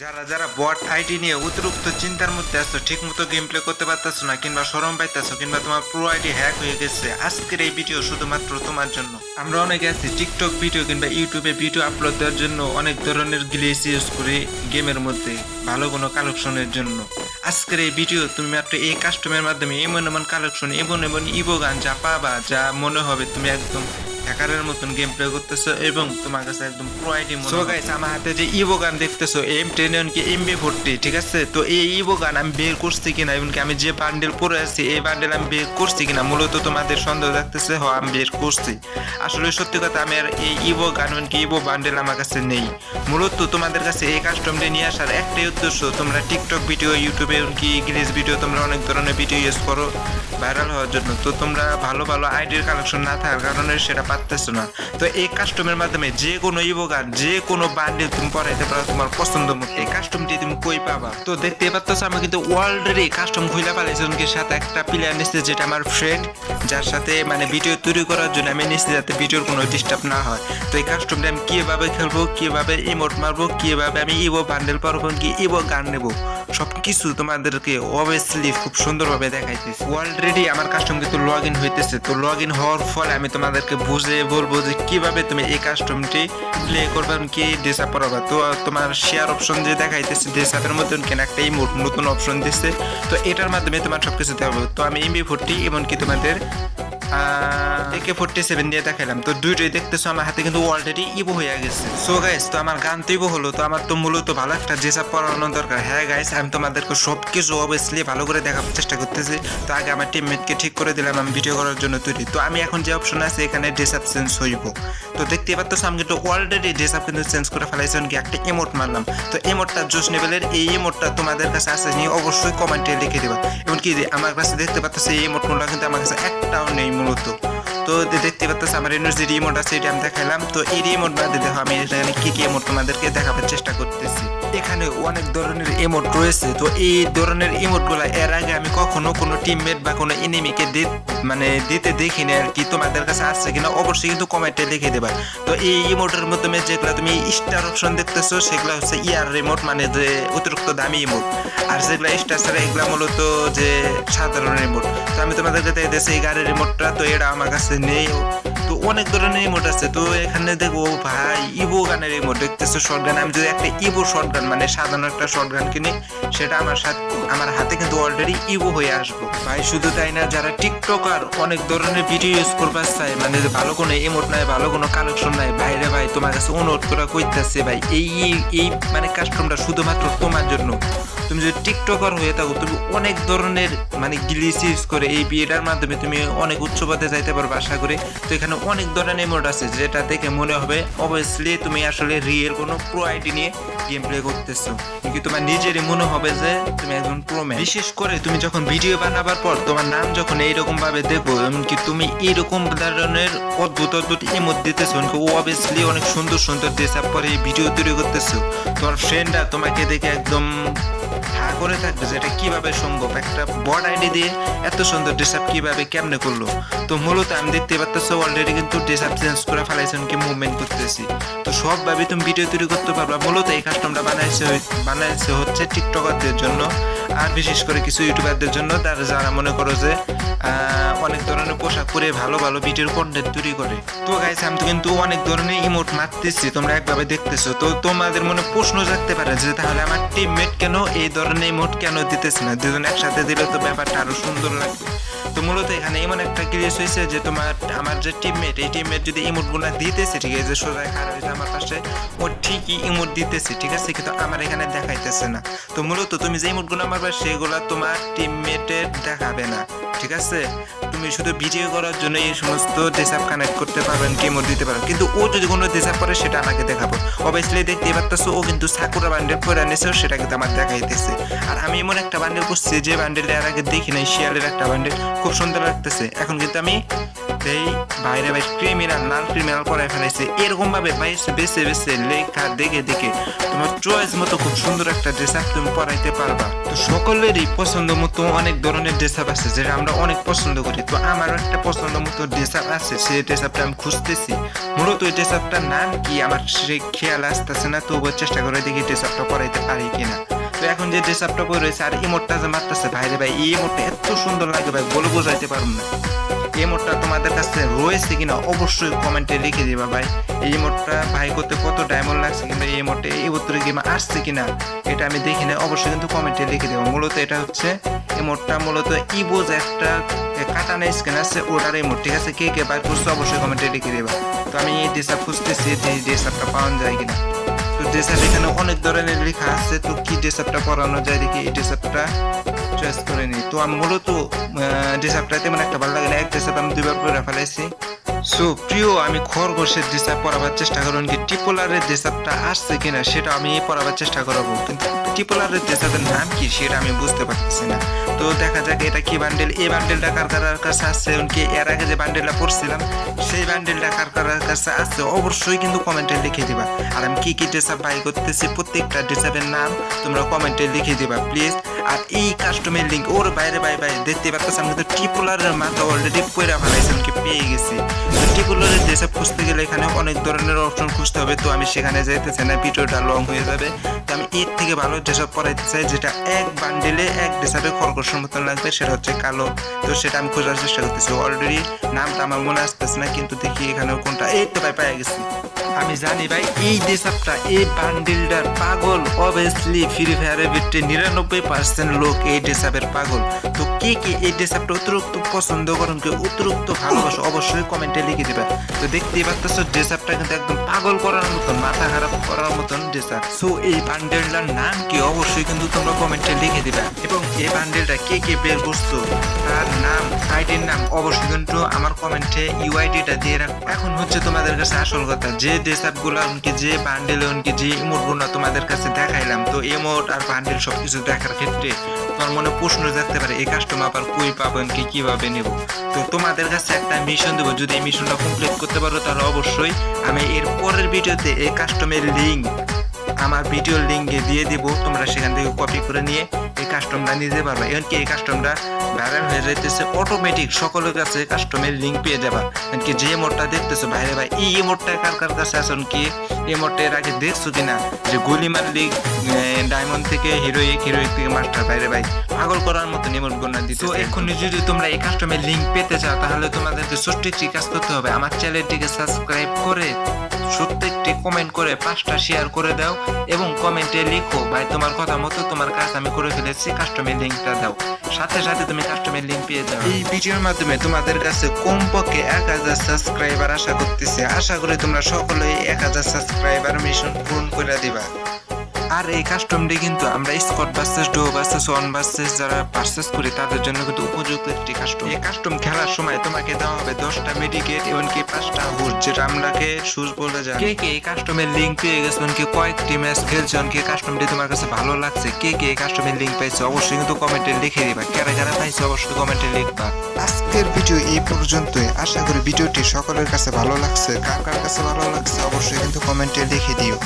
যারা যারা বট আইডি নিয়ে অতিরিক্ত চিন্তার মধ্যে আছো ঠিক মতো গেম প্লে করতে পারতেছো না কিংবা সরম পাইতেছো কিংবা তোমার প্রো আইডি হ্যাক হয়ে গেছে, আজকের এই ভিডিও শুধুমাত্র তোমার জন্য। আমরা অনেকে আছি টিকটক ভিডিও কিংবা ইউটিউবে ভিডিও আপলোড দেওয়ার জন্য অনেক ধরনের গ্লিচ ইউজ করি গেমের মধ্যে, ভালো কোনো কালেকশনের জন্য। আজকের এই ভিডিও তুমি মাত্র এই কাস্টমের মাধ্যমে এমন এমন কালেকশন এমন এমন ইবো গান যা পাবা যা মনে হবে তুমি একদম হ্যাকারের মতন গেম প্লে করতেছো এবং তোমার কাছে একদম প্রো আইডি সো গাইস আমার হাতে যে ইভো গান দেখতেছো এম টেন কি এম বি ফোরটি ঠিক আছে? তো এই ইভো গান আমি বের করছি কিনা এমনকি আমি যে বান্ডেল পরে আছি এই বান্ডেল আমি বের করছি কিনা মূলত তোমাদের সন্দেহ থাকতেছে হ আমি বের করছি। আসলে সত্যি কথা আমি আর এই ইভো গান এমনকি ইভো বান্ডেল আমার কাছে নেই। মূলত তোমাদের কাছে এই কাস্টমটা নিয়ে আসার একটাই উদ্দেশ্য তোমরা টিকটক ভিডিও ইউটিউবে এমনকি ইংলিশ ভিডিও তোমরা অনেক ধরনের ভিডিও ইউজ করো ভাইরাল হওয়ার জন্য। তো তোমরা ভালো ভালো আইডির কালেকশন না থাকার কারণে সেটা পারতেছো না। তো এই কাস্টমের মাধ্যমে যে কোনো ইভোগান যে কোনো বান্ডেল তুমি পড়াইতে পারো, তোমার পছন্দ মতো, এই কাস্টমটি তুমি কই পাবা? তো দেখতে পাচ্ছ আমি কিন্তু অলরেডি কাস্টম খুলে পালাইছি। সাথে একটা প্লেয়ার নিচ্ছে যেটা আমার ফ্রেন্ড যার সাথে মানে ভিডিও তৈরি করার জন্য আমি নিচ্ছি যাতে ভিডিওর কোনো ডিস্টার্ব না হয়। তো এই কাস্টমটা আমি কীভাবে খেলব, কীভাবে ইমোট মারবো, কীভাবে আমি ইভো বান্ডেল পারব কি ইভো গান নেব? সব কিছু তোমাদেরকে অবভিয়াসলি খুব সুন্দরভাবে দেখাইতেছি। অলরেডি আমার কাস্টম কিন্তু লগ ইন হইতেছে। তো লগ ইন হওয়ার ফলে আমি তোমাদেরকে বুঝে বলব যে কীভাবে তুমি এই কাস্টমটি প্লে করবে কি ডেসআপ করাবা। তো তোমার শেয়ার অপশন যে দেখাইতেছে ডেসআপের মধ্যে কেন একটা ইমোট নতুন অপশন দিচ্ছে তো এটার মাধ্যমে তোমার সব কিছু দেওয়া তো আমি এমবি ফোরটি এমনকি তোমাদের একে ফোরটি সেভেন দিয়ে দেখাইলাম। তো দুইটাই দেখতেছো, আমার হাতে কিন্তু অলরেডি ইবো হয়ে গেছে। সো গাইস তো আমার গান তো ইবো হলো, তো আমার তো মূলত ভালো একটা জেসাপ পড়ানো দরকার। হ্যাঁ গাইস আমি তোমাদেরকে সব কিছু অবভিয়াসলি ভালো করে দেখার চেষ্টা করতেছি। তো আগে আমার টিমমেটকে ঠিক করে দিলাম, আমি ভিডিও করার জন্য তৈরি। তো আমি এখন যে অপশন আছে, এখানে ড্রেসআপ চেঞ্জ হইব। তো দেখতে পাচ্ছ আমি কিন্তু অলরেডি ড্রেসআপ কিন্তু চেঞ্জ করে ফেলাইছি কি একটা ইমোট মারলাম। তো ইমোটটা জোস লেভেলের এই ইমোটটা তোমাদের কাছে আছে নিয়ে অবশ্যই কমেন্টে লিখে দেবা। এমনকি আমার কাছে দেখতে পাচ্ছ এই ইমোটগুলো কিন্তু আমার কাছে একটাও নেই মূলত তো দেখতে পাচ্ছ আমার ইউনিভার্সিটি রিমোট আছে, এটা আমি দেখাইলাম। তো এই রিমোট বাদে দেখো, আমি এখানে কি কি ইমোট তোমাদেরকে দেখাবার চেষ্টা করতেছি। এখানে অনেক ধরনের ইমোট রয়েছে। তো এই ধরনের ইমোটগুলো এর আগে আমি কখনো কোনো টিমমেট বা কোনো এনিমিকে মানে দিতে দেখিনি আর কি, তোমাদের কাছে আছে কিনা অবশ্যই কিন্তু কমেন্টে লিখে দেবা। তো এই ইমোটের মাধ্যমে যেগুলো তুমি স্টার অপশন দেখতেছো, সেগুলো হচ্ছে ইয়ার রিমোট মানে যে অতিরিক্ত দামি ইমোট আর যেগুলো স্টার ছাড়া এগুলো মূলত যে সাধারণ রিমোট তো আমি তোমাদেরকে দেখতেছি এই গাড়ির রিমোটটা তো এটা আমার কাছে নেই তো অনেক ধরনের রিমোট আছে। তো এখানে দেখব ভাই ইভো গানের রিমোট দেখতেছো শর্ট গান। আমি যদি একটা ইবো শর্ট গান মানে সাধারণ একটা শর্ট গান কিনি, সেটা আমার সাথে, আমার হাতে কিন্তু অলরেডি ইবো হয়ে আসব। ভাই, শুধু তাই না, যারা টিকটকার অনেক ধরনের ভিডিও ইউজ করবার চাই মানে ভালো কোনো ইমোট নাই, ভালো কোনো কালেকশন নাই। ভাইরে ভাই, তোমার কাছে অনুরোধ করা কইতেছে ভাই, এই, এই- মানে কাস্টমটা শুধুমাত্র তোমার জন্য। তুমি যদি টিকটকার হয়ে থাকো, তুমি অনেক ধরনের মানে গ্লিচ ইউজ করে এই বিয়েটার মাধ্যমে তুমি অনেক উচ্চ পদে যাইতে পারবে, আশা করে। তো এখানে অনেক ধরনের মোড আছে, যেটা দেখে মনে হবে অবভিয়াসলি তুমি আসলে রিয়েল কোনো প্রো আইডি নিয়ে গেম প্লে করতেছো। কিন্তু তোমার নিজেরই মনে হবে যে তুমি একজন প্রো ম্যান বিশেষ করে তুমি যখন ভিডিও বানাবার পর তোমার নাম যখন এইরকম ভাবে দেখব এমনকি তুমি এইরকম ধরনের অদ্ভুত অদ্ভুত ইমোট দিতেছো ও অবভিয়াসলি অনেক সুন্দর সুন্দর ড্রেস আপ করে ভিডিও তৈরি করতেছো। তোমার ফ্রেন্ডরা তোমাকে দেখে একদম হা করে থাকবে যে এটা কীভাবে সম্ভব? একটা বড আইডি দিয়ে এত সুন্দর ড্রেস আপ কীভাবে কেমনে করল? তো মূলত আমি দেখতে পাচ্ছি অলরেডি কিন্তু ড্রেস আপ চেঞ্জ করে ফেলাইছেন কি মুভমেন্ট করতেছি। তো সবভাবে তুমি ভিডিও তৈরি করতে পারবা। মূলত এই কাস্টমটা বানাইছে বানাইছে হচ্ছে টিকটকারদের জন্য। আর বিশেষ করে কিছু ইউটিউবারদের জন্য। তারা যারা মনে করো যে অনেক ধরনের পোশাক পরে ভালো ভালো ভিডিওর কন্টেন্ট তৈরি করে। তো গাইছে আমি তো কিন্তু অনেক ধরনের ইমোট মারতেছি। তোমরা একভাবে দেখতেছো। তো তোমাদের মনে প্রশ্ন জাগতে পারে যে, তাহলে আমার টিমমেট কেন এই ধরনের ইমোট কেন দিতেছে না? দুজন একসাথে দিলে তো ব্যাপারটা আরও সুন্দর লাগবে। তো মূলত এখানে এমন একটা ক্রিয়েস হয়েছে যে তোমার, আমার যে টিমমেট এই টিমমেট যদি ইমোটগুলা দিতেছে, ঠিক আছে, সোজা খারাপ হয়েছে আমার পাশে, ও ঠিকই ইমোট দিতেছে, ঠিক আছে, কিন্তু আমার এখানে দেখাইতেছে না। তো মূলত তুমি যে ইমোটগুলো মারবে, সেগুলো তোমার টিমমেটের দেখাবে না, ঠিক আছে? তুমি শুধু ভিডিও করার জন্য এই সমস্ত ডেসাপ কানেক্ট করতে পারবেন কেমো দিতে পারবেন। কিন্তু ও যদি কোনো ডেসাপ করে, সেটা আমাকে দেখাবো। অবভিয়াসলি দেখতে পারতেছো, ও কিন্তু সাকুরা বান্ডেল পরে আনেছেও সেটা কিন্তু আমার দেখাইতেছে। আর আমি এমন একটা বান্ডেল করছি, যে বান্ডেলটা এর আগে দেখি নাই, শিয়ালের একটা বান্ডেল খুব সুন্দর লাগতেছে। এখন কিন্তু আমি এই বাইরে ভাই ক্রিমিনাল নাল ক্রিমিনাল পরে ফেলাইছে। এরকম ভাবে বাইসে বেছে বেছে লেখা দেখে দেখে তোমার চয়েস মতো খুব সুন্দর একটা ড্রেস আপ তুমি পরাইতে পারবা। তো সকলেরই পছন্দ মতো অনেক ধরনের ড্রেস আপ আছে, যেটা আমরা অনেক পছন্দ করি। তো আমার একটা পছন্দ মতো ড্রেস আপ আছে সেই ড্রেস আপটা আমি খুঁজতেছি। মূলত এই ড্রেস আপটার নাম কি? আমার সে খেয়াল আসতেছে না, তবুও চেষ্টা করে দেখি ড্রেস আপটা পরাইতে পারি কিনা। তো এখন যে ড্রেস আপটা পরে রয়েছে, আর ইমোটটা যে মারতেছে, ভাইরে ভাই, এই ইমোটটা এত সুন্দর লাগে ভাই, বলে বোঝাইতে পারুন না। এই তোমাদের কাছে রয়েছে কিনা অবশ্যই কমেন্টে লিখে দিবা ভাই। এই মোটটা ভাই করতে কত ডায়মন্ড লাগছে কিন্তু এই মোটে এই উত্তরে গেম আসছে কিনা, এটা আমি দেখি না অবশ্যই কিন্তু কমেন্টে লিখে দেবো। মূলত এটা হচ্ছে এই মূলত ইবোজ একটা কাটানো স্ক্যান আছে, ওটার এই ঠিক আছে? কে কে ভাই করছে অবশ্যই কমেন্টে লিখে দেবা। তো আমি এই ড্রেস খুঁজতেছি যে ড্রেস পাওয়া যায় কিনা। তো ড্রেস এখানে অনেক ধরনের লেখা আছে, তো কি ড্রেস পড়ানো পরানো যায় দেখি, এই ড্রেস আপটা চয়েস করে নিই। তো আমি মূলত ড্রেস আপটা তেমন একটা ভালো লাগে না, এক ড্রেস আমি দুইবার করে ফেলাইছি। সো প্রিয়, আমি খরগোশের ড্রেস আপ পরাবার চেষ্টা করুন কি টিপোলারের ড্রেস আসছে কিনা, সেটা আমি পরাবার চেষ্টা করব। কিন্তু টিপোলারের ড্রেস নাম কি, সেটা আমি বুঝতে পারতেছি না। তো দেখা যাক এটা কি বান্ডেল, এই বান্ডেলটা কার কার কাছে আসছে? এমনকি এর আগে যে বান্ডেলটা পড়ছিলাম, সেই বান্ডেলটা কার কার কাছে আসছে? অবশ্যই কিন্তু কমেন্টে লিখে দিবা। আর আমি কি কি ড্রেস আপ বাই করতেছি, প্রত্যেকটা ড্রেস আপের নাম তোমরা কমেন্টে লিখে দিবা, প্লিজ। আর এই কাস্টমের লিঙ্ক ওর বাইরে বাই বাই দেখতে পাচ্ছি আমি তো ট্রিপুলারের মাথা অলরেডি পয়রা ফেলাইছি পেয়ে গেছি। তো ট্রিপুলারের ড্রেস খুঁজতে গেলে এখানে অনেক ধরনের অপশন খুঁজতে হবে, তো আমি সেখানে যাইতেছি না, ভিডিওটা লং হয়ে যাবে। তো আমি এর থেকে ভালো ড্রেস আপ পরাইতে চাই, যেটা এক বান্ডেলে এক ড্রেস খরগোশের মতন লাগবে, সেটা হচ্ছে কালো। তো সেটা আমি খোঁজার চেষ্টা করতেছি অলরেডি নামটা আমার মনে আসতেছে না, কিন্তু দেখি এখানে কোনটা, এই তো ভাই পেয়ে গেছি। আমি জানি ভাই এই ডেসাপটা এই বান্ডিলটার পাগল। অবভিয়াসলি ফ্রি ফায়ারের ভিতরে নিরানব্বই পার্সেন্ট লোক এই ডেসাপের পাগল। তো কে কে এই ডেসাপটা অতিরিক্ত পছন্দ করেন কেউ অতিরিক্ত ভালোবাসো, অবশ্যই কমেন্টে লিখে দিবে তো দেখতেই পাচ্ছ ডেসাপটা কিন্তু একদম পাগল করার মতন, মাথা খারাপ করার মতন ডেসাপ। সো এই বান্ডেলটার নাম কি? অবশ্যই কিন্তু তোমরা কমেন্টে লিখে দিবে। এবং এই বান্ডেলটা কে কে বের করছ, তার নাম, আইডির নাম, অবশ্যই কিন্তু আমার কমেন্টে ইউআইডিটা দিয়ে রাখো। এখন হচ্ছে তোমাদের কাছে আসল কথা, যে ডেসাপগুলো এমনকি যে বান্ডেল এমনকি যে ইমোটগুলো তোমাদের কাছে দেখাইলাম, তো ইমোট আর বান্ডেল সবকিছু দেখার ক্ষেত্রে তোমার মনে প্রশ্ন থাকতে পারে, এই কাস্টমার আবার কই পাবেন কি কীভাবে নেব? তো তোমাদের কাছে একটা মিশন দেবো, যদি এই মিশনটা কমপ্লিট করতে পারো, তাহলে অবশ্যই আমি এর পরের ভিডিওতে এই কাস্টমের লিঙ্ক আমার ভিডিওর লিঙ্কে দিয়ে দিব, তোমরা সেখান থেকে কপি করে নিয়ে এই কাস্টমটা নিতে পারবে এমনকি এই কাস্টমটা ভাইরাল হয়ে যাইতেছে অটোমেটিক সকলের কাছে কাস্টমের লিঙ্ক পেয়ে যাবা। এমনকি যে মোডটা দেখতেছো ভাইরে ভাই, এই মোডটা কার কার কাছে আসুন কি এই মোডটা এর আগে দেখছ কিনা? যে গুলিমার লিগ ডায়মন্ড থেকে হিরোইক হিরোইক থেকে মাস্টার বাইরে ভাই, পাগল করার মতো গণনা দিতে এক্ষুনি যদি তোমরা এই কাস্টমের লিঙ্ক পেতে চাও, তাহলে তোমাদেরকে ছোট্ট একটি কাজ করতে হবে। আমার চ্যানেলটিকে সাবস্ক্রাইব করে প্রত্যেকটি কমেন্ট করে পাঁচটা শেয়ার করে দাও এবং কমেন্টে লিখো, ভাই, তোমার কথা মতো তোমার কাজ আমি করে ফেলেছি কাস্টমের লিঙ্কটা দাও। সাথে সাথে তুমি কাস্টমের লিঙ্ক পেয়ে যাও এই ভিডিওর মাধ্যমে তোমাদের কাছে কমপক্ষে এক হাজার সাবস্ক্রাইবার আশা করতেছে। আশা করি তোমরা সকলেই এক হাজার সাবস্ক্রাইবার মিশন পূরণ করে দিবা। আর এই কাস্টমটি কিন্তু আমরা squad versus duo versus one versus যারা পারচেস করি, তাদের জন্য কিন্তু উপযুক্ত একটি কাস্টম এই কাস্টম খেলার সময় তোমাকে দেওয়া হবে দশটা মেডিকেট এমনকি পাঁচটা হুজ যেটা আমরাকে শুজ বলে যায় কে কে এই কাস্টমের লিঙ্ক পেয়ে গেছে? কি কয়েকটি ম্যাচ খেলছে কি কাস্টমটি তোমার কাছে ভালো লাগছে। কে কে এই কাস্টমের লিঙ্ক পাইছে? অবশ্যই কিন্তু কমেন্টে লিখে দিবা। কারা কারা পাইছে, অবশ্যই কমেন্টে লিখবা। আজকের ভিডিও এই পর্যন্তই। আশা করি ভিডিওটি সকলের কাছে ভালো লাগছে। কার কার কাছে ভালো লাগছে, অবশ্যই কিন্তু কমেন্টে লিখে দিও।